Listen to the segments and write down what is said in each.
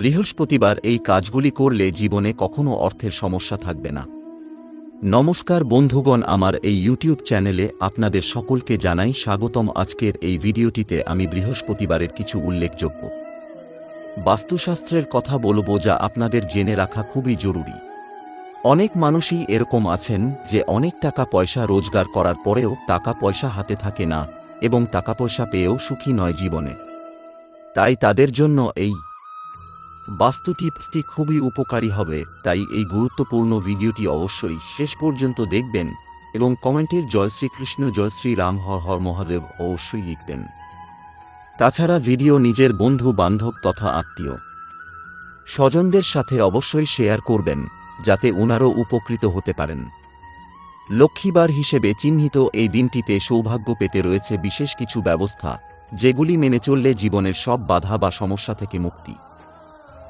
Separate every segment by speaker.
Speaker 1: বৃহস্পতিবার এই কাজগুলি করলে জীবনে কখনো অর্থের সমস্যা থাকবে না। নমস্কার বন্ধুগণ, আমার এই ইউটিউব চ্যানেলে আপনাদের সকলকে জানাই স্বাগতম। আজকের এই ভিডিওটিতে আমি বৃহস্পতিবারের কিছু উল্লেখযোগ্য। বাস্তুশাস্ত্রের কথা বলব যা আপনাদের জেনে রাখা খুবই জরুরি। অনেক মানুষই এরকম আছেন যে অনেক টাকা পয়সা রোজগার করার পরেও টাকা পয়সা হাতে থাকে না এবং টাকা পয়সা পেয়েও সুখী নয় জীবনে। তাই তাদের জন্য এই বাস্তু টিপসটি খুবই উপকারী হবে, তাই এই গুরুত্বপূর্ণ ভিডিওটি অবশ্যই শেষ পর্যন্ত দেখবেন এবং কমেন্টের জয় শ্রীকৃষ্ণ, জয় শ্রী রাম, হর হর মহাদেব অবশ্যই লিখবেন। তাছাড়া ভিডিও নিজের বন্ধু, বান্ধব তথা আত্মীয় স্বজনদের সাথে অবশ্যই শেয়ার করবেন, যাতে ওনারও উপকৃত হতে পারেন। লক্ষ্মীবার হিসেবে চিহ্নিত এই দিনটিতে সৌভাগ্য পেতে রয়েছে বিশেষ কিছু ব্যবস্থা, যেগুলি মেনে চললে জীবনের সব বাধা বা সমস্যা থেকে মুক্তি।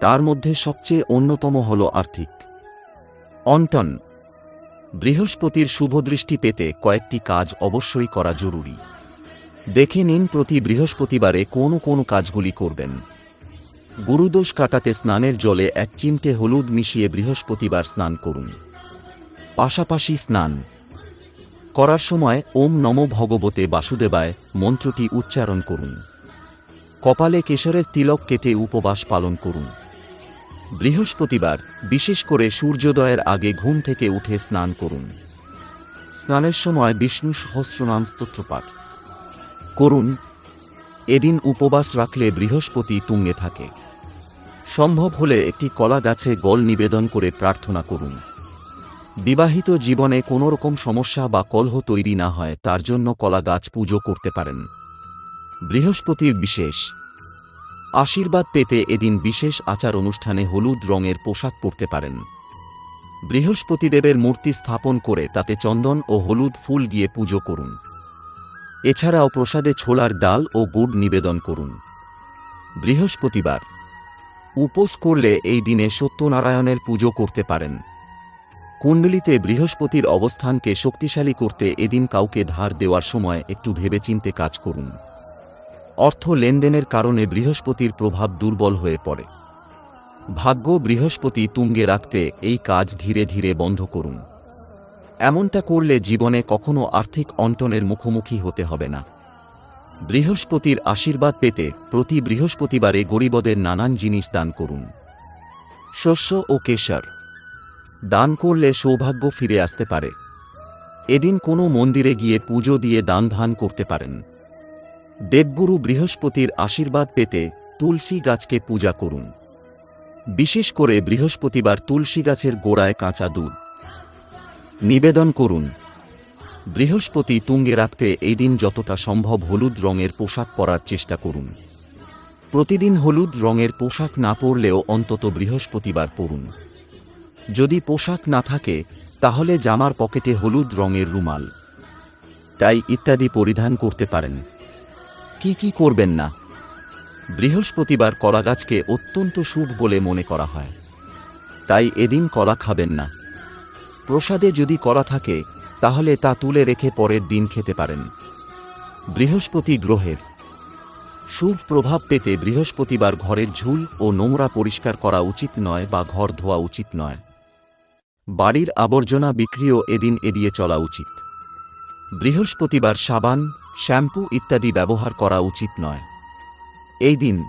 Speaker 1: তার মধ্যে সবচেয়ে অন্যতম হল আর্থিক। অন্টন, বৃহস্পতির শুভদৃষ্টি পেতে কয়েকটি কাজ অবশ্যই করা জরুরি। দেখে নিন প্রতি বৃহস্পতিবারে কোন কোন কাজগুলি করবেন। গুরুদোষ কাটাতে স্নানের জলে এক চিমটে হলুদ মিশিয়ে বৃহস্পতিবার স্নান করুন। পাশাপাশি স্নান। করার সময় ওম নম ভগবতে বাসুদেবায় মন্ত্রটি উচ্চারণ করুন। কপালে কেশরের তিলক কেটে উপবাস পালন করুন। বৃহস্পতিবার বিশেষ করে সূর্যোদয়ের আগে ঘুম থেকে উঠে স্নান করুন। স্নানের সময় বিষ্ণু সহস্রনাম স্তোত্রপাঠ করুন। এদিন উপবাস রাখলে বৃহস্পতি তুঙ্গে থাকে। সম্ভব হলে একটি কলা গাছে গল নিবেদন করে প্রার্থনা করুন। বিবাহিত জীবনে কোনো রকম সমস্যা বা কলহ তৈরি না হয়, তার জন্য কলা গাছ পুজো করতে পারেন। বৃহস্পতির বিশেষ আশীর্বাদ পেতে এদিন বিশেষ আচার অনুষ্ঠানে হলুদ রঙের পোশাক পরতে পারেন। বৃহস্পতিদেবের মূর্তি স্থাপন করে তাতে চন্দন ও হলুদ ফুল গিয়ে পুজো করুন। এছাড়াও প্রসাদে ছোলার ডাল ও গুড় নিবেদন করুন। বৃহস্পতিবার। উপোস করলে এই দিনে সত্যনারায়ণের পুজো করতে পারেন। কুণ্ডলিতে বৃহস্পতির অবস্থানকে শক্তিশালী করতে এদিন কাউকে ধার দেওয়ার সময় একটু ভেবেচিন্তে কাজ করুন। অর্থ লেনদেনের কারণে বৃহস্পতির প্রভাব দুর্বল হয়ে পড়ে। ভাগ্য বৃহস্পতি তুঙ্গে রাখতে এই কাজ ধীরে ধীরে বন্ধ করুন। এমনটা করলে জীবনে কখনো আর্থিক অন্টনের মুখোমুখি হতে হবে না। বৃহস্পতির আশীর্বাদ পেতে প্রতি বৃহস্পতিবারে গরিবদের নানান জিনিস দান করুন। শস্য ও কেশর। দান করলে সৌভাগ্য ফিরে আসতে পারে। এদিন কোনো মন্দিরে গিয়ে পুজো দিয়ে দান ধান করতে পারেন। দেবগুরু বৃহস্পতির আশীর্বাদ পেতে তুলসী গাছকে পূজা করুন। বিশেষ করে বৃহস্পতিবার তুলসী গাছের গোড়ায় কাঁচা দুধ। নিবেদন করুন, বৃহস্পতি তুঙ্গে রাখতে এই দিন যতটা সম্ভব হলুদ রঙের পোশাক পরার চেষ্টা করুন। প্রতিদিন হলুদ রঙের পোশাক না পরলেও অন্তত বৃহস্পতিবার পরুন। যদি পোশাক না থাকে, তাহলে জামার পকেটে হলুদ রঙের রুমাল। তাই ইত্যাদি পরিধান করতে পারেন। কি কি করবেন না? বৃহস্পতিবার কলা গাছকে অত্যন্ত শুভ বলে মনে করা হয়। তাই এদিন কলা খাবেন না। প্রসাদে যদি কলা থাকে, তাহলে তা তুলে রেখে পরের দিন খেতে পারেন। বৃহস্পতি গ্রহের শুভ প্রভাব পেতে বৃহস্পতিবার ঘরের ঝুল ও নোংরা পরিষ্কার করা উচিত নয় বা ঘর ধোয়া উচিত নয়। বাড়ির আবর্জনা বিক্রিও এদিন এড়িয়ে চলা উচিত। বৃহস্পতিবার সাবান, শ্যাম্পু ইত্যাদি ব্যবহার করা উচিত নয়। এই দিন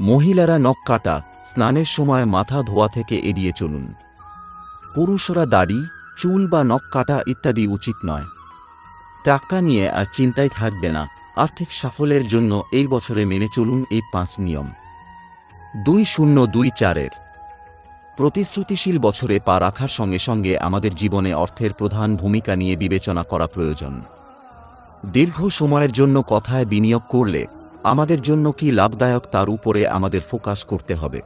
Speaker 1: মহিলারা নখ কাটা, স্নানের সময় মাথা ধোয়া থেকে এড়িয়ে চলুন। পুরুষরা দাড়ি, চুল বা নখ কাটা ইত্যাদি উচিত নয়। টাকা নিয়ে আর চিন্তায় থাকবে না। আর্থিক সাফল্যের জন্য এই বছরে মেনে চলুন এই পাঁচ নিয়ম। দুই শূন্য দুই চারের প্রতিশ্রুতিশীল বছরে পা রাখার সঙ্গে সঙ্গে আমাদের জীবনে অর্থের প্রধান ভূমিকা নিয়ে বিবেচনা করা প্রয়োজন। দীর্ঘ সময়ের জন্য কথায় বিনিয়োগ করলে আমাদের জন্য কি লাভদায়ক তার উপরে আমাদের ফোকাস করতে হবে।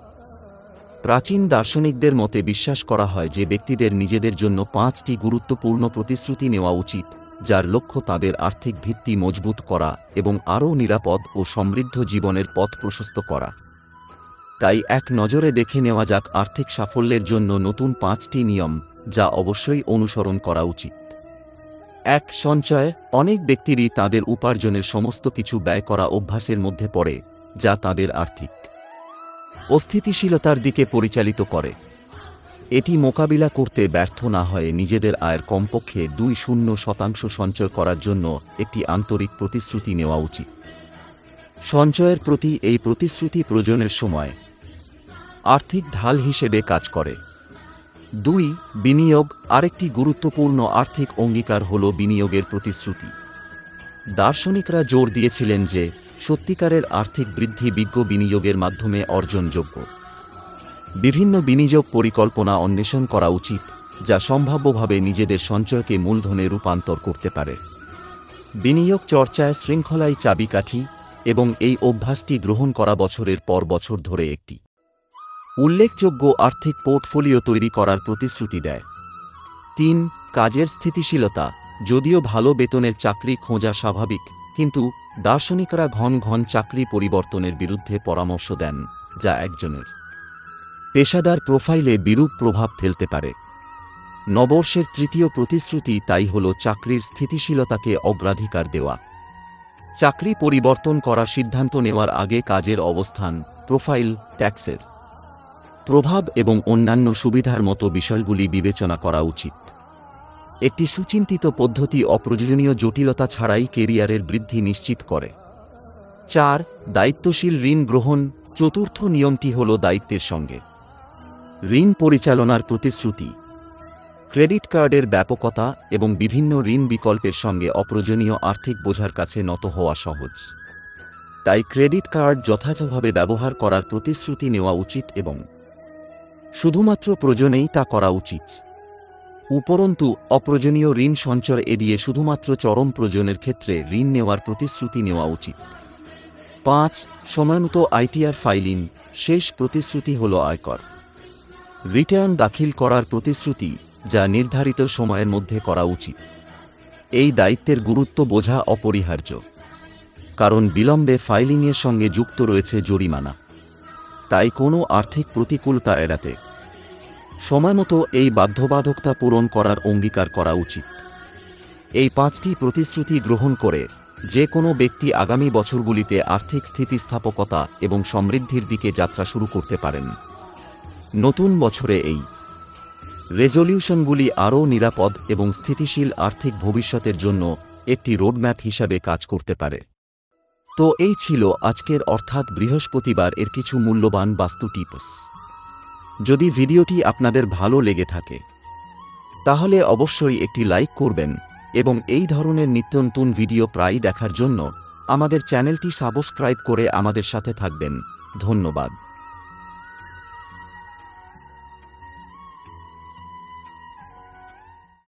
Speaker 1: প্রাচীন দার্শনিকদের মতে বিশ্বাস করা হয় যে ব্যক্তিদের নিজেদের জন্য পাঁচটি গুরুত্বপূর্ণ প্রতিশ্রুতি নেওয়া উচিত, যার লক্ষ্য তাদের আর্থিক ভিত্তি মজবুত করা এবং আরও নিরাপদ ও সমৃদ্ধ জীবনের পথ প্রশস্ত করা। তাই এক নজরে দেখে নেওয়া যাক আর্থিক সাফল্যের জন্য নতুন পাঁচটি নিয়ম, যা অবশ্যই অনুসরণ করা উচিত। এক, সঞ্চয়। অনেক ব্যক্তিরই তাদের উপার্জনের সমস্ত কিছু ব্যয় করা অভ্যাসের মধ্যে পড়ে, যা তাদের আর্থিক অস্থিতিশীলতার দিকে পরিচালিত করে। এটি মোকাবিলা করতে ব্যর্থ না হয়ে নিজেদের আয়ের কমপক্ষে দুই শূন্য শতাংশ সঞ্চয় করার জন্য একটি আন্তরিক প্রতিশ্রুতি নেওয়া উচিত। সঞ্চয়ের প্রতি এই প্রতিশ্রুতি প্রয়োজনের সময় আর্থিক ঢাল হিসেবে কাজ করে। দুই, বিনিয়োগ আরেকটি গুরুত্বপূর্ণ আর্থিক অঙ্গীকার হল বিনিয়োগের প্রতিশ্রুতি। দার্শনিকরা জোর দিয়েছিলেন যে, সত্যিকারের আর্থিক বৃদ্ধি বিজ্ঞ বিনিয়োগের মাধ্যমে অর্জনযোগ্য। বিভিন্ন বিনিয়োগ পরিকল্পনা অন্বেষণ করা উচিত, যা সম্ভাব্যভাবে নিজেদের সঞ্চয়কে মূলধনে রূপান্তর করতে পারে। বিনিয়োগ চর্চায় শৃঙ্খলাই চাবিকাঠি এবং এই অভ্যাসটি গ্রহণ করা বছরের পর বছর ধরে একটি উল্লেখযোগ্য আর্থিক পোর্টফোলিও তৈরি করার প্রতিশ্রুতি দেয়। তিন, কাজের স্থিতিশীলতা। যদিও ভালো বেতনের চাকরি খোঁজা স্বাভাবিক, কিন্তু দার্শনিকরা ঘন ঘন চাকরি পরিবর্তনের বিরুদ্ধে পরামর্শ দেন, যা একজনের পেশাদার প্রোফাইলে বিরূপ প্রভাব ফেলতে পারে। নবর্ষের তৃতীয় প্রতিশ্রুতি তাই হল চাকরির স্থিতিশীলতাকে অগ্রাধিকার দেওয়া। চাকরি পরিবর্তন করার সিদ্ধান্ত নেওয়ার আগে কাজের অবস্থান, প্রোফাইল, ট্যাক্সের প্রভাব এবং অন্যান্য সুবিধার মতো বিষয়গুলি বিবেচনা করা উচিত। একটি সুচিন্তিত পদ্ধতি অপ্রয়োজনীয় জটিলতা ছাড়াই কেরিয়ারের বৃদ্ধি নিশ্চিত করে। চার, দায়িত্বশীল ঋণ গ্রহণ। চতুর্থ নিয়মটি হল দায়িত্বের সঙ্গে। ঋণ পরিচালনার প্রতিশ্রুতি। ক্রেডিট কার্ডের ব্যাপকতা এবং বিভিন্ন ঋণ বিকল্পের সঙ্গে অপ্রয়োজনীয় আর্থিক বোঝার কাছে নত হওয়া সহজ। তাই ক্রেডিট কার্ড যথাযথভাবে ব্যবহার করার প্রতিশ্রুতি নেওয়া উচিত এবং শুধুমাত্র প্রয়োজনেই তা করা উচিত। উপরন্তু, অপ্রয়োজনীয় ঋণ সঞ্চয় এড়িয়ে শুধুমাত্র চরম প্রয়োজনের ক্ষেত্রে ঋণ নেওয়ার প্রতিশ্রুতি নেওয়া উচিত। পাঁচ, সময়মতো আইটিআর ফাইলিং, শেষ প্রতিশ্রুতি হল আয়কর। রিটার্ন দাখিল করার প্রতিশ্রুতি যা নির্ধারিত সময়ের মধ্যে করা উচিত। এই দায়িত্বের গুরুত্ব বোঝা অপরিহার্য। কারণ বিলম্বে ফাইলিংয়ের সঙ্গে যুক্ত রয়েছে জরিমানা। তাই কোনো আর্থিক প্রতিকূলতা এড়াতে সময়মতো এই বাধ্যবাধকতা পূরণ করার অঙ্গীকার করা উচিত। এই পাঁচটি প্রতিশ্রুতি গ্রহণ করে যে কোনো ব্যক্তি আগামী বছরগুলিতে আর্থিক স্থিতিস্থাপকতা এবং সমৃদ্ধির দিকে যাত্রা শুরু করতে পারেন। নতুন বছরে এই রেজলিউশনগুলি আরও নিরাপদ এবং স্থিতিশীল আর্থিক ভবিষ্যতের জন্য একটি রোডম্যাপ হিসাবে কাজ করতে পারে। তো এই ছিল আজকের অর্থাৎ বৃহস্পতিবার এর কিছু মূল্যবান বাস্তু টিপস। যদি ভিডিওটি আপনাদের ভালো লেগে থাকে, তাহলে অবশ্যই একটি লাইক করবেন এবং এই ধরনের নিত্য নতুন ভিডিও প্রায় দেখার জন্য আমাদের চ্যানেলটি সাবস্ক্রাইব করে আমাদের সাথে থাকবেন। ধন্যবাদ।